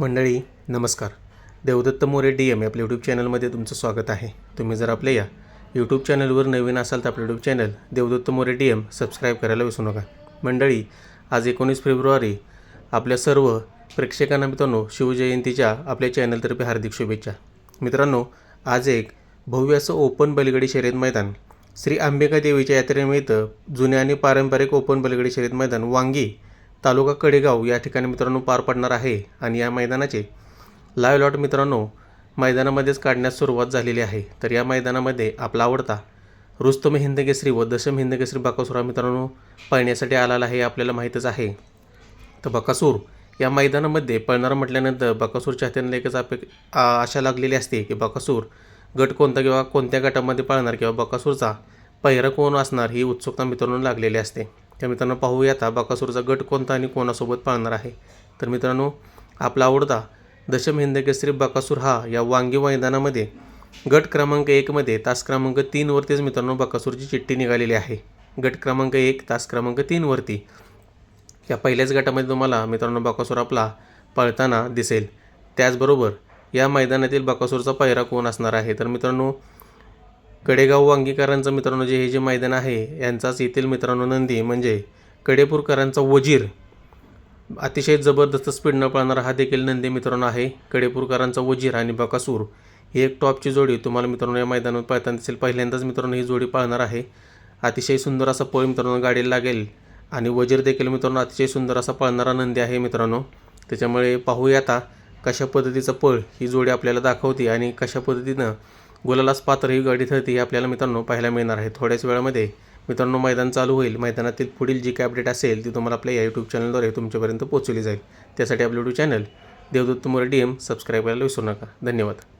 मंडळी नमस्कार. Devdatta More D M आपल्या यूट्यूब चॅनलमध्ये तुमचं स्वागत आहे. तुम्ही जर आपल्या या यूट्यूब चॅनलवर नवीन असाल तर आपलं YouTube channel Devdatta More D M subscribe करायला विसरू नका. मंडळी आज एकोणीस फेब्रुवारी आपल्या सर्व प्रेक्षकांना मित्रांनो शिवजयंतीच्या आपल्या चॅनलतर्फे हार्दिक शुभेच्छा. मित्रांनो आज एक भव्य असं ओपन बलगडी शर्यत मैदान श्री अंबिका देवीच्या यात्रेनिमित्त जुने आणि पारंपरिक ओपन बलगडी शर्यत मैदान वांगी तालुका कडेगाव या ठिकाणी मित्रांनो पार पडणार आहे आणि या मैदानाचे लाईव्ह लॉट मित्रांनो मैदानामध्येच काढण्यास सुरुवात झालेली आहे. तर या मैदानामध्ये आपला आवडता रुस्तम हिंदकेसरी व दशम हिंदकेसरी बाकासुरा मित्रांनो पळण्यासाठी आलेला आहे हे आपल्याला माहीतच आहे. तर बकासूर या मैदानामध्ये पळणार म्हटल्यानंतर बकासूरच्या हातांना एकच अपेक आशा लागलेली असते की बकासूर गट कोणता किंवा कोणत्या गटामध्ये पळणार किंवा बकासूरचा पहिरा कोण असणार ही उत्सुकता मित्रांनो लागलेली असते. त्या मित्रांनो पाहूया आता बाकासूरचा गट कोणता आणि कोणासोबत पाळणार आहे. तर मित्रांनो आपला आवडता दशम हिंदकेसरी बकासूर हा या वांगी मैदानामध्ये गट क्रमांक एकमध्ये तास क्रमांक तीनवरतीच मित्रांनो बकासूरची चिठ्ठी निघालेली आहे. गट क्रमांक एक तास क्रमांक तीनवरती या पहिल्याच गटामध्ये तुम्हाला मित्रांनो बकासूर आपला पळताना दिसेल. त्याचबरोबर या मैदानातील बकासूरचा पहिरा कोण असणार आहे? तर मित्रांनो कडेगाव वांगीकरांचं मित्रांनो जे हे जे मैदान आहे यांचाच येथील मित्रांनो नंदी म्हणजे कडेपूरकरांचा वजीर. अतिशय जबरदस्त स्पीडनं पळणारा हा देखील नंदी मित्रांनो आहे कडेपूरकरांचा वजीर आणि बकासूर. ही एक टॉपची जोडी तुम्हाला मित्रांनो या मैदानात पाहताना दिसेल. पहिल्यांदाच मित्रांनो ही जोडी पाळणार आहे. अतिशय सुंदर असा पळ मित्रांनो गाडीला लागेल. आणि वजीर देखील मित्रांनो अतिशय सुंदर असा पळणारा नंदी आहे मित्रांनो. त्याच्यामुळे पाहूया आता कशा पद्धतीचा पळ ही जोडी आपल्याला दाखवते आणि कशा पद्धतीनं गुलालास पात्र ही गाडी ठरती ही आपल्याला मित्रांनो पाहायला मिळणार आहे. थोड्याच वेळामध्ये मित्रांनो मैदान चालू होईल. मैदानातील पुढील जी काय अपडेट असेल ती तुम्हाला आपल्या या यूट्यूब चॅनलद्वारे तुमच्यापर्यंत पोहोचवली जाईल. त्यासाठी आपलं YouTube channel Devdatta More D M subscribe करायला विसरू नका. धन्यवाद.